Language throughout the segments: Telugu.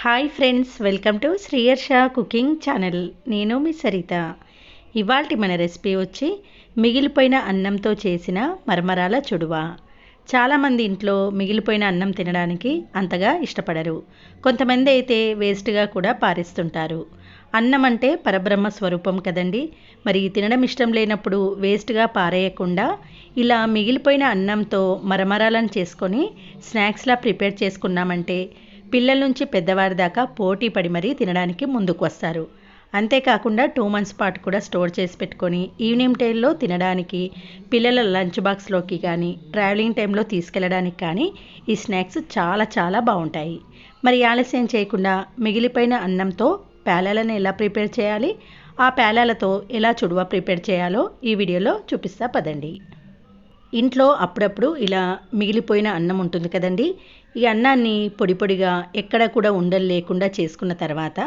Hi friends welcome to Sriyarsha cooking channel నేను మీ సరిత. ఇవాళ మన రెసిపీ వచ్చి మిగిలిపోయిన అన్నంతో చేసిన మరమరాల చుడువ. చాలామంది ఇంట్లో మిగిలిపోయిన అన్నం తినడానికి అంతగా ఇష్టపడరు. కొంతమంది అయితే వేస్ట్గా కూడా పారేస్తుంటారు. అన్నం అంటే పరబ్రహ్మ స్వరూపం కదండి. మరి తినడం ఇష్టం లేనప్పుడు వేస్ట్గా పారేయకుండా ఇలా మిగిలిపోయిన అన్నంతో మరమరాలను చేసుకొని స్నాక్స్లా ప్రిపేర్ చేసుకున్నామంటే పిల్లల నుంచి పెద్దవారి దాకా పోటీ పడి మరీ తినడానికి ముందుకు వస్తారు అంతేకాకుండా టూ మంత్స్ పాటు కూడా స్టోర్ చేసి పెట్టుకొని ఈవినింగ్ టైంలో తినడానికి పిల్లల లంచ్ బాక్స్లోకి కానీ ట్రావెలింగ్ టైంలో తీసుకెళ్ళడానికి కానీ ఈ స్నాక్స్ చాలా చాలా బాగుంటాయి. మరి ఆలస్యం చేయకుండా మిగిలిపోయిన అన్నంతో పేలాలను ఎలా ప్రిపేర్ చేయాలి? ఆ పేలాలతో ఎలా చుడువ ప్రిపేర్ చేయాలో ఈ వీడియోలో చూపిస్తా పదండి. ఇంట్లో అప్పుడప్పుడు ఇలా మిగిలిపోయిన అన్నం ఉంటుంది కదండి. ఈ అన్నాన్ని పొడి పొడిగా ఎక్కడ కూడా ఉండలు లేకుండా చేసుకున్న తర్వాత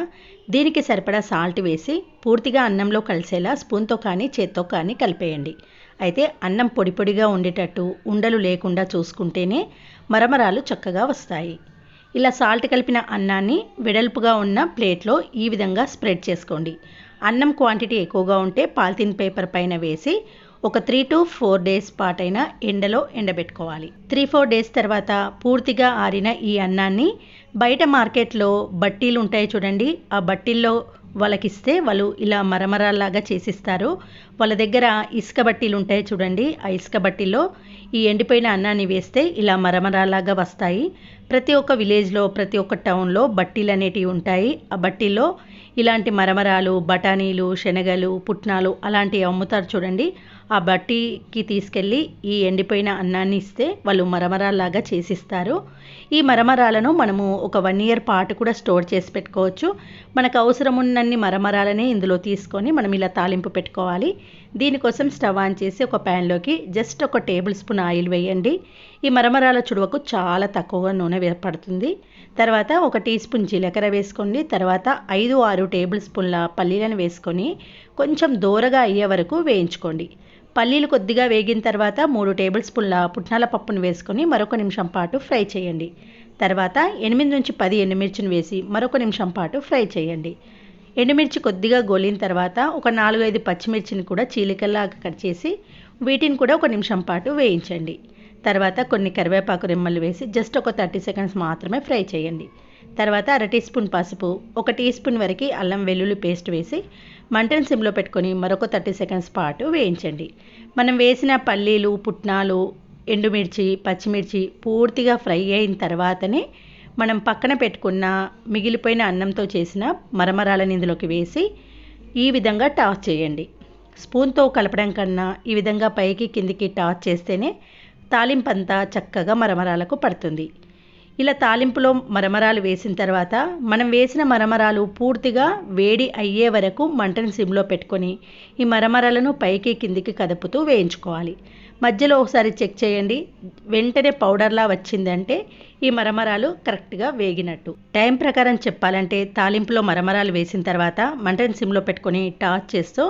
దీనికి సరిపడా సాల్ట్ వేసి పూర్తిగా అన్నంలో కలిసేలా స్పూన్తో కానీ చేత్తో కానీ కలిపేయండి. అయితే అన్నం పొడి పొడిగా ఉండేటట్టు ఉండలు లేకుండా చూసుకుంటేనే మరమరాలు చక్కగా వస్తాయి. ఇలా సాల్ట్ కలిపిన అన్నాన్ని వెడల్పుగా ఉన్న ప్లేట్లో ఈ విధంగా స్ప్రెడ్ చేసుకోండి. అన్నం క్వాంటిటీ ఎక్కువగా ఉంటే పాలిథిన్ పేపర్ పైన వేసి ఒక త్రీ టు ఫోర్ డేస్ పాటైనా ఎండలో ఎండబెట్టుకోవాలి. త్రీ ఫోర్ డేస్ తర్వాత పూర్తిగా ఆరిన ఈ అన్నాన్ని బయట మార్కెట్లో బట్టీలు ఉంటాయి చూడండి. ఆ బట్టీల్లో వాళ్ళకిస్తే వాళ్ళు ఇలా మరమరాల్లాగా చేసిస్తారు. వాళ్ళ దగ్గర ఇసుక బట్టీలు ఉంటాయి చూడండి. ఆ ఇసుక బట్టీలో ఈ ఎండిపోయిన అన్నాన్ని వేస్తే ఇలా మరమరాల్లాగా వస్తాయి. ప్రతి ఒక్క విలేజ్లో ప్రతి ఒక్క టౌన్లో బట్టీలు అనేటివి ఉంటాయి. ఆ బట్టీలో ఇలాంటి మరమరాలు బఠానీలు శనగలు పుట్నాలు అలాంటివి అమ్ముతారు చూడండి. ఆ బట్టీకి తీసుకెళ్ళి ఈ ఎండిపోయిన అన్నాన్ని ఇస్తే వాళ్ళు మరమరాల్లాగా చేసిస్తారు. ఈ మరమరాలను మనము ఒక వన్ ఇయర్ పాటు కూడా స్టోర్ చేసి పెట్టుకోవచ్చు. మనకు అవసరం ఉన్నన్ని మరమరాలనే ఇందులో తీసుకొని మనం ఇలా తాలింపు పెట్టుకోవాలి. దీనికోసం స్టవ్ ఆన్ చేసి ఒక ప్యాన్లోకి జస్ట్ ఒక టేబుల్ స్పూన్ ఆయిల్ వేయండి. ఈ మరమరాల చుడువకు చాలా తక్కువగా నూనె పడుతుంది. తర్వాత ఒక టీ స్పూన్ జీలకర్ర వేసుకోండి. తర్వాత ఐదు ఆరు టేబుల్ స్పూన్ల పల్లీలను వేసుకొని కొంచెం దూరగా అయ్యే వరకు వేయించుకోండి. పల్లీలు కొద్దిగా వేగిన తర్వాత మూడు టేబుల్ స్పూన్ల పుట్నాల పప్పును వేసుకొని మరొక నిమిషం పాటు ఫ్రై చేయండి. తర్వాత ఎనిమిది నుంచి పది ఎండుమిర్చిని వేసి మరొక నిమిషం పాటు ఫ్రై చేయండి. ఎండుమిర్చి కొద్దిగా గోలిన తర్వాత ఒక నాలుగు ఐదు పచ్చిమిర్చిని కూడా చీలికల్లాగా కట్ చేసి వీటిని కూడా ఒక నిమిషం పాటు వేయించండి. తర్వాత కొన్ని కరివేపాకు రెమ్మలు వేసి జస్ట్ ఒక థర్టీ సెకండ్స్ మాత్రమే ఫ్రై చేయండి. తర్వాత అర టీ స్పూన్ పసుపు ఒక టీ స్పూన్ వరకు అల్లం వెల్లుల్లి పేస్ట్ వేసి మంటను సిమ్లో పెట్టుకొని మరొక థర్టీ సెకండ్స్ పాటు వేయించండి. మనం వేసిన పల్లీలు పుట్నాలు ఎండుమిర్చి పచ్చిమిర్చి పూర్తిగా ఫ్రై అయిన తర్వాతనే మనం పక్కన పెట్టుకున్న మిగిలిపోయిన అన్నంతో చేసిన మరమరాలను ఇందులోకి వేసి ఈ విధంగా టాస్ చేయండి. స్పూన్తో కలపడం కన్నా ఈ విధంగా పైకి కిందికి టాస్ చేస్తేనే తాలింపంతా చక్కగా మరమరాలకు పడుతుంది. ఇలా తాలింపులో మరమరాలు వేసిన తర్వాత మనం వేసిన మరమరాలు పూర్తిగా వేడి అయ్యే వరకు మంటను సిమ్లో పెట్టుకొని ఈ మరమరాలను పైకి కిందికి కదుపుతూ వేయించుకోవాలి. మధ్యలో ఒకసారి చెక్ చేయండి. వెంటనే పౌడర్లా వచ్చిందంటే ఈ మరమరాలు కరెక్ట్గా వేగినట్టు. టైం ప్రకారం చెప్పాలంటే తాలింపులో మరమరాలు వేసిన తర్వాత మంటని సిమ్లో పెట్టుకొని టాచ్ చేస్తూ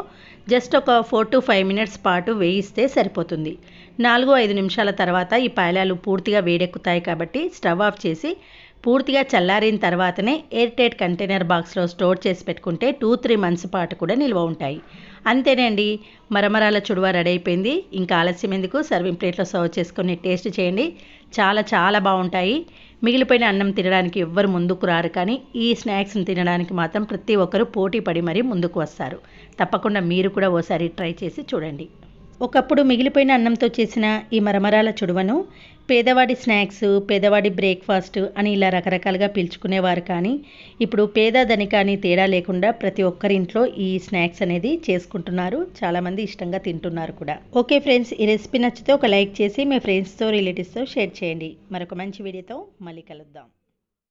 జస్ట్ ఒక ఫోర్ టు ఫైవ్ మినిట్స్ పాటు వేయిస్తే సరిపోతుంది. నాలుగు ఐదు నిమిషాల తర్వాత ఈ పాయలాలు పూర్తిగా వేడెక్కుతాయి కాబట్టి స్టవ్ ఆఫ్ చేసి పూర్తిగా చల్లారిన తర్వాతనే ఎయిర్ టైట్ కంటైనర్ బాక్స్లో స్టోర్ చేసి పెట్టుకుంటే టూ త్రీ మంత్స్ పాటు కూడా నిల్వ ఉంటాయి. అంతేనండి. మరమరాల చుడువ రెడీ అయిపోయింది. ఇంకా ఆలస్యం ఎందుకు? సర్వింగ్ ప్లేట్లో సర్వ్ చేసుకొని టేస్ట్ చేయండి. చాలా చాలా బాగుంటాయి. మిగిలిపోయిన అన్నం తినడానికి ఎవ్వరు ముందుకు రారు కానీ ఈ స్నాక్స్ని తినడానికి మాత్రం ప్రతి ఒక్కరూ పోటీ పడి మరీ ముందుకు వస్తారు. తప్పకుండా మీరు కూడా ఓసారి ట్రై చేసి చూడండి. ఒకప్పుడు మిగిలిపోయిన అన్నంతో చేసిన ఈ మరమరాల చుడువను పేదవాడి స్నాక్స్ పేదవాడి బ్రేక్ఫాస్ట్ అని ఇలా రకరకాలుగా పిలుచుకునేవారు కానీ ఇప్పుడు పేద ధనిక అని తేడా లేకుండా ప్రతి ఒక్కరి ఇంట్లో ఈ స్నాక్స్ అనేది చేసుకుంటున్నారు. చాలామంది ఇష్టంగా తింటున్నారు కూడా. ఓకే ఫ్రెండ్స్ ఈ రెసిపీ నచ్చితే ఒక లైక్ చేసి మీ ఫ్రెండ్స్తో రిలేటివ్స్తో షేర్ చేయండి. మరొక మంచి వీడియోతో మళ్ళీ కలుద్దాం.